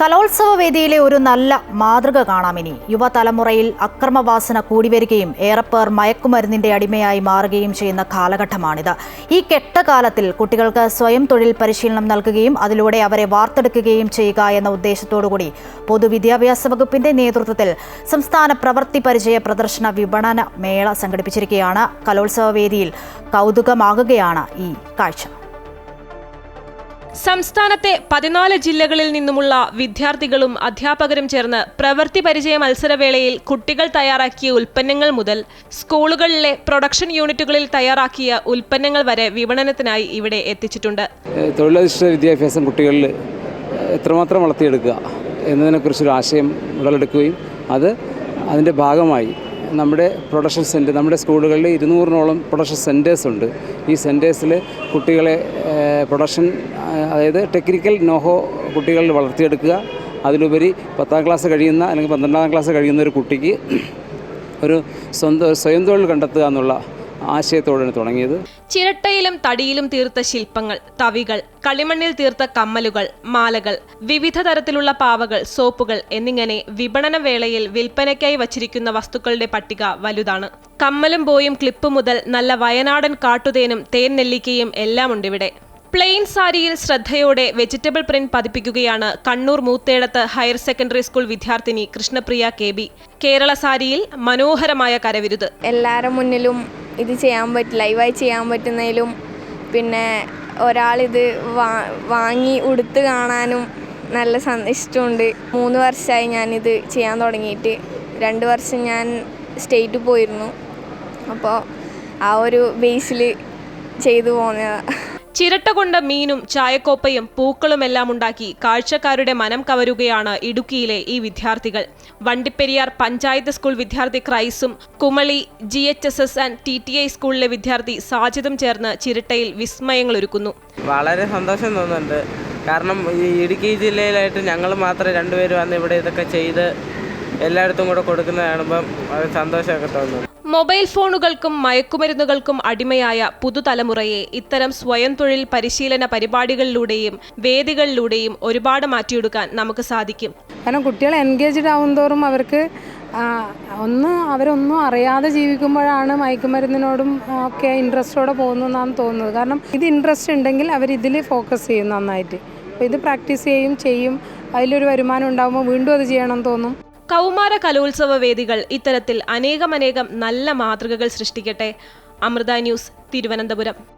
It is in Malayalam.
കലോത്സവ വേദിയിലെ ഒരു നല്ല മാതൃക കാണാമിനി യുവതലമുറയിൽ അക്രമവാസന കൂടിവരികയും ഏറെപ്പേർ മയക്കുമരുന്നിന്റെ അടിമയായി മാറുകയും ചെയ്യുന്ന കാലഘട്ടമാണിത്. ഈ കെട്ടകാലത്തിൽ കുട്ടികൾക്ക് സ്വയം തൊഴിൽ പരിശീലനം നൽകുകയും അതിലൂടെ അവരെ വാർത്തെടുക്കുകയും ചെയ്യുക എന്ന ഉദ്ദേശത്തോടുകൂടി പൊതുവിദ്യാഭ്യാസ വകുപ്പിന്റെ നേതൃത്വത്തിൽ സംസ്ഥാന പ്രവൃത്തി പരിചയ പ്രദർശന വിപണന മേള സംഘടിപ്പിച്ചിരിക്കുകയാണ്. കലോത്സവ വേദിയിൽ കൗതുകമാകുകയാണ് ഈ കാഴ്ച. സംസ്ഥാനത്തെ പതിനാല് ജില്ലകളിൽ നിന്നുമുള്ള വിദ്യാർത്ഥികളും അധ്യാപകരും ചേർന്ന് പ്രവൃത്തി പരിചയ മത്സരവേളയിൽ കുട്ടികൾ തയ്യാറാക്കിയ ഉൽപ്പന്നങ്ങൾ മുതൽ സ്കൂളുകളിലെ പ്രൊഡക്ഷൻ യൂണിറ്റുകളിൽ തയ്യാറാക്കിയ ഉൽപ്പന്നങ്ങൾ വരെ വിപണനത്തിനായി ഇവിടെ എത്തിച്ചിട്ടുണ്ട്. തൊഴിലധിഷ്ഠിത വിദ്യാഭ്യാസം കുട്ടികളിൽ എത്രമാത്രം വളർത്തിയെടുക്കുക എന്നതിനെക്കുറിച്ചൊരു ആശയം ഉടലെടുക്കുകയും അത് അതിന്റെ ഭാഗമായി നമ്മുടെ പ്രൊഡക്ഷൻ സെന്റർ നമ്മുടെ സ്കൂളുകളിൽ ഇരുന്നൂറിനോളം പ്രൊഡക്ഷൻ സെന്റേഴ്സ് ഉണ്ട്. ഈ സെന്റേഴ്സിൽ കുട്ടികളെ പ്രൊഡക്ഷൻ അതായത് ടെക്നിക്കൽ നോഹോ കുട്ടികളിൽ വളർത്തിയെടുക്കുക. അതിലുപരി പത്താം ക്ലാസ് കഴിയുന്ന അല്ലെങ്കിൽ പന്ത്രണ്ടാം ക്ലാസ് കഴിയുന്ന ഒരു കുട്ടിക്ക് ഒരു സ്വന്തം സ്വയം തൊഴിൽ കണ്ടെത്തുക എന്നുള്ള ആശയത്തോടെയാണ് തുടങ്ങിയത്. ചിരട്ടയിലും തടിയിലും തീർത്ത ശില്പങ്ങൾ തവികൾ കളിമണ്ണിൽ തീർത്ത കമ്മലുകൾ മാലകൾ വിവിധ തരത്തിലുള്ള പാവകൾ സോപ്പുകൾ എന്നിങ്ങനെ വിപണന വേളയിൽ വിൽപ്പനയ്ക്കായി വച്ചിരിക്കുന്ന വസ്തുക്കളുടെ പട്ടിക വലുതാണ്. കമ്മലും ബോയും ക്ലിപ്പ് മുതൽ നല്ല വയനാടൻ കാട്ടുതേനും തേൻ നെല്ലിക്കയും എല്ലാം ഉണ്ടിവിടെ പ്ലെയിൻ സാരിയിൽ ശ്രദ്ധയോടെ vegetable print പതിപ്പിക്കുകയാണ് Kannur Moothedath higher secondary school വിദ്യാർത്ഥിനി കൃഷ്ണപ്രിയ കെ ബി. കേരള സാരിയിൽ മനോഹരമായ കരവിരുത്. എല്ലാവരുടെ മുന്നിലും ഇത് ചെയ്യാൻ പറ്റും ലൈവായി ചെയ്യാൻ പറ്റുന്നതിലും പിന്നെ ഒരാളിത് വാ വാങ്ങി ഉടുത്ത് കാണാനും നല്ല ഇഷ്ടമുണ്ട്. മൂന്ന് വർഷമായി ഞാനിത് ചെയ്യാൻ തുടങ്ങിയിട്ട്. രണ്ട് വർഷം ഞാൻ സ്റ്റേറ്റ് പോയിരുന്നു. അപ്പോൾ ആ ഒരു ബേസിൽ ചെയ്തു പോകുന്നതാണ് ചിരട്ട കൊണ്ട മീനും ചായക്കോപ്പയും പൂക്കളുമെല്ലാം ഉണ്ടാക്കി കാഴ്ചക്കാരുടെ മനം കവരുകയാണ് ഇടുക്കിയിലെ ഈ വിദ്യാർത്ഥികൾ. വണ്ടിപ്പെരിയാർ പഞ്ചായത്ത് സ്കൂൾ വിദ്യാർത്ഥി ക്രൈസും Kumily G H S S and T T I സ്കൂളിലെ വിദ്യാർത്ഥി സാജിദും ചേർന്ന് ചിരട്ടയിൽ വിസ്മയങ്ങൾ ഒരുക്കുന്നു. വളരെ സന്തോഷം തോന്നുന്നുണ്ട്. കാരണം ഈ ഇടുക്കി ജില്ലയിലായിട്ട് ഞങ്ങൾ മാത്രം രണ്ടുപേരും വന്ന് ഇവിടെ ഇതൊക്കെ ചെയ്ത് എല്ലായിടത്തും കൂടെ കൊടുക്കുന്നത് കാണുമ്പം സന്തോഷമൊക്കെ തോന്നുന്നു. മൊബൈൽ ഫോണുകൾക്കും മയക്കുമരുന്നുകൾക്കും അടിമയായ പുതുതലമുറയെ ഇത്തരം സ്വയം തൊഴിൽ പരിശീലന പരിപാടികളിലൂടെയും വേദികളിലൂടെയും ഒരുപാട് മാറ്റിയെടുക്കാൻ നമുക്ക് സാധിക്കും. കാരണം കുട്ടികൾ എൻഗേജ്ഡ് ആവുന്തോറും അവർക്ക് ഒന്ന് അവരൊന്നും അറിയാതെ ജീവിക്കുമ്പോഴാണ് മയക്കുമരുന്നിനോടും ഒക്കെ ഇൻട്രസ്റ്റോടെ പോകുന്നതെന്നാണ് തോന്നുന്നത്. കാരണം ഇത് ഇൻട്രസ്റ്റ് ഉണ്ടെങ്കിൽ അവർ ഇതിൽ ഫോക്കസ് ചെയ്യും നന്നായിട്ട്. അപ്പോൾ ഇത് പ്രാക്ടീസ് ചെയ്യും ചെയ്യും. അതിലൊരു വരുമാനം ഉണ്ടാകുമ്പോൾ വീണ്ടും അത് ചെയ്യണം തോന്നും. കൗമാര കലോത്സവ വേദികൾ ഇത്തരത്തിൽ അനേകമനേകം നല്ല മാതൃകകൾ സൃഷ്ടിക്കട്ടെ. അമൃത ന്യൂസ് തിരുവനന്തപുരം.